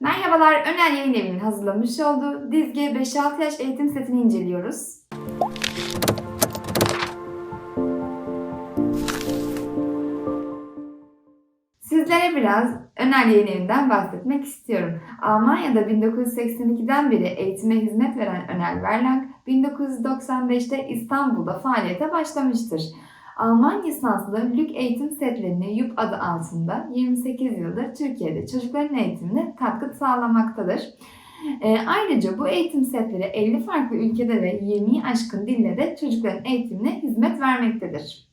Merhabalar, Öner Yayın Evi'nin hazırlamış olduğu Dizge 5-6 yaş eğitim setini inceliyoruz. Sizlere biraz Öner Yayın Evi'nden bahsetmek istiyorum. Almanya'da 1982'den beri eğitime hizmet veren Öner Verlag, 1995'te İstanbul'da faaliyete başlamıştır. Alman lisanslı LÜK eğitim setlerini YUP adı altında 28 yıldır Türkiye'de çocukların eğitimine katkı sağlamaktadır. E, ayrıca bu eğitim setleri 50 farklı ülkede ve 20'yi aşkın dille de çocukların eğitimine hizmet vermektedir.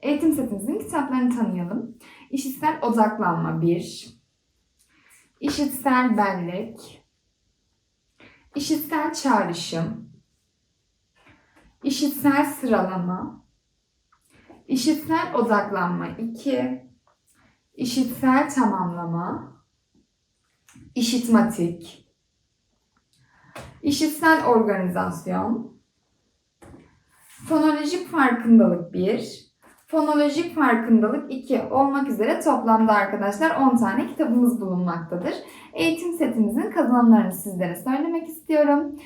Eğitim setimizin kitaplarını tanıyalım. İşitsel odaklanma 1, İşitsel bellek, İşitsel çağrışım, İşitsel sıralama, İşitsel odaklanma 2, İşitsel tamamlama, İşitmatik, İşitsel organizasyon, Fonolojik farkındalık 1, Fonolojik farkındalık 2 olmak üzere toplamda arkadaşlar 10 tane kitabımız bulunmaktadır. Eğitim setimizin kazanımlarını sizlere söylemek istiyorum.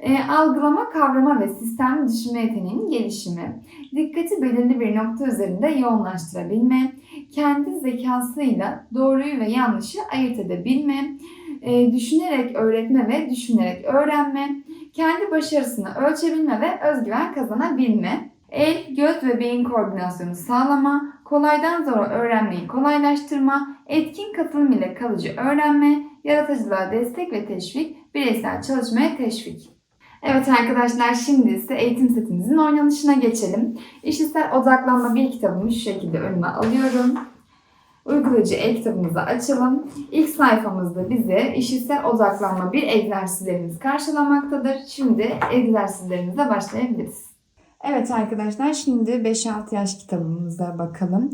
E, algılama, kavrama ve sistem düşünme yeteneğinin gelişimi, dikkati belirli bir nokta üzerinde yoğunlaştırabilme, kendi zekasıyla doğruyu ve yanlışı ayırt edebilme, e, düşünerek öğretme ve düşünerek öğrenme, kendi başarısını ölçebilme ve özgüven kazanabilme, el, göz ve beyin koordinasyonu sağlama, kolaydan zora öğrenmeyi kolaylaştırma, etkin katılım ile kalıcı öğrenme, yaratıcılığa destek ve teşvik, bireysel çalışmaya teşvik. Evet arkadaşlar şimdi ise eğitim setimizin oynanışına geçelim. İşitsel odaklanma bir kitabımı şu şekilde önüme alıyorum. Uygulayıcı e-kitabımızı açalım. İlk sayfamızda bize işitsel odaklanma bir egzersizlerimiz karşılamaktadır. Şimdi egzersizlerimize başlayabiliriz. Evet arkadaşlar şimdi 5-6 yaş kitabımıza bakalım.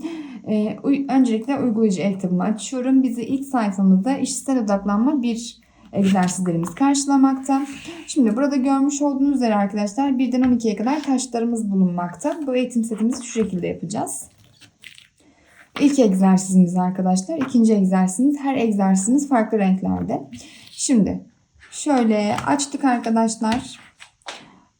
Ee, öncelikle uygulayıcı e-kitabımı açıyorum. Bizi ilk sayfamızda işitsel odaklanma bir egzersizlerimiz karşılamakta. Şimdi burada görmüş olduğunuz üzere arkadaşlar 1'den 12'ye kadar taşlarımız bulunmakta. Bu eğitim setimizi şu şekilde yapacağız. İlk egzersizimiz arkadaşlar. ikinci egzersizimiz. Her egzersizimiz farklı renklerde. Şimdi şöyle açtık arkadaşlar.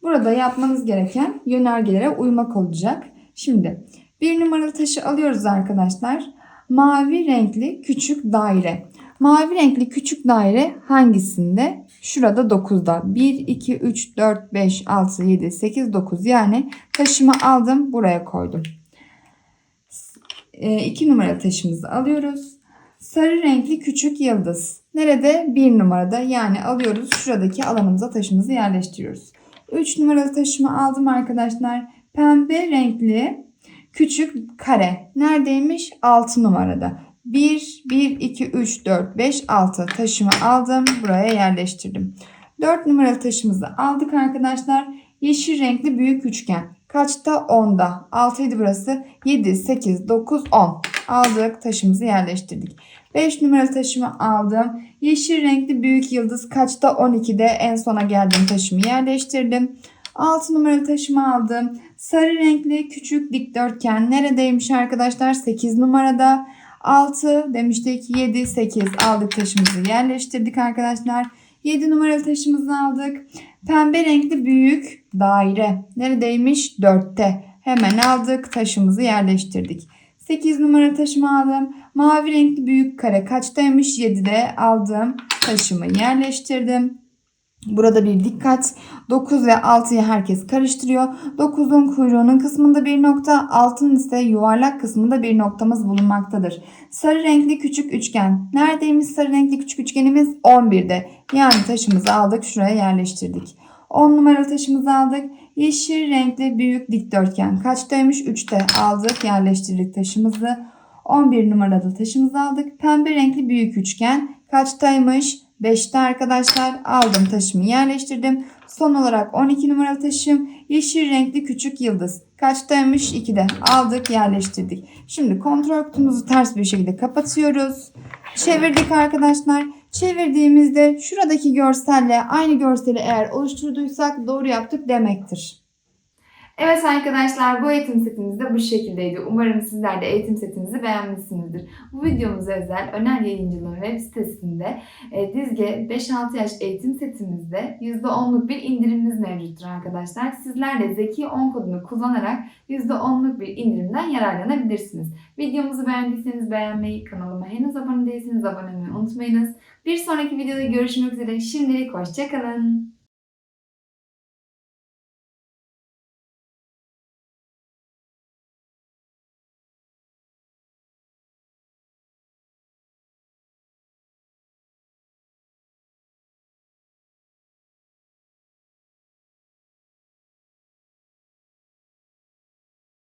Burada yapmanız gereken yönergelere uymak olacak. Şimdi bir numaralı taşı alıyoruz arkadaşlar. Mavi renkli küçük daire. Mavi renkli küçük daire hangisinde? Şurada 9'da. 1, 2, 3, 4, 5, 6, 7, 8, 9. Yani taşımı aldım buraya koydum. 2 numaralı taşımızı alıyoruz. Sarı renkli küçük yıldız. Nerede? 1 numarada. Yani alıyoruz şuradaki alanımıza taşımızı yerleştiriyoruz. 3 numaralı taşımı aldım arkadaşlar. Pembe renkli küçük kare. Neredeymiş? 6 numarada. 1, 1, 2, 3, 4, 5, 6 taşımı aldım. Buraya yerleştirdim. 4 numaralı taşımızı aldık arkadaşlar. Yeşil renkli büyük üçgen. Kaçta? 10'da. 6 idi burası. 7, 8, 9, 10. Aldık. Taşımızı yerleştirdik. 5 numaralı taşımı aldım. Yeşil renkli büyük yıldız kaçta? 12'de. En sona geldim. Taşımı yerleştirdim. 6 numaralı taşımı aldım. Sarı renkli küçük dikdörtgen. Neredeymiş arkadaşlar? 8 numarada. 6 demiştik. 7, 8 aldık taşımızı yerleştirdik arkadaşlar. 7 numaralı taşımızı aldık. Pembe renkli büyük daire. Neredeymiş? 4'te. Hemen aldık taşımızı yerleştirdik. 8 numara taşımı aldım. Mavi renkli büyük kare kaçtaymış? 7'de aldım. Taşımı yerleştirdim. Burada bir dikkat. 9 ve 6'yı herkes karıştırıyor. 9'un kuyruğunun kısmında bir nokta, 6'nın ise yuvarlak kısmında bir noktamız bulunmaktadır. Sarı renkli küçük üçgen. Neredeymiş sarı renkli küçük üçgenimiz? 11'de. Yani taşımızı aldık şuraya yerleştirdik. 10 numaralı taşımızı aldık. Yeşil renkli büyük dikdörtgen. Kaçtaymış? 3'te aldık yerleştirdik taşımızı. 11 numaralı taşımızı aldık. Pembe renkli büyük üçgen. Kaçtaymış? 5'te arkadaşlar aldım taşımı yerleştirdim. Son olarak 12 numaralı taşım yeşil renkli küçük yıldız. Kaçtaymış? 2'de aldık yerleştirdik. Şimdi kontrol kutumuzu ters bir şekilde kapatıyoruz. Çevirdik arkadaşlar. Çevirdiğimizde şuradaki görselle aynı görseli eğer oluşturduysak doğru yaptık demektir. Evet arkadaşlar bu eğitim setimiz de bu şekildeydi. Umarım sizler de eğitim setimizi beğenmişsinizdir. Bu videomuza özel Öner Yayıncılığın web sitesinde e, Dizge 5-6 yaş eğitim setimizde %10'luk bir indirimimiz mevcuttur arkadaşlar. Sizler de Zeki 10 kodunu kullanarak %10'luk bir indirimden yararlanabilirsiniz. Videomuzu beğendiyseniz beğenmeyi, kanalıma henüz abone değilseniz abone olmayı unutmayınız. Bir sonraki videoda görüşmek üzere. Şimdilik hoşçakalın.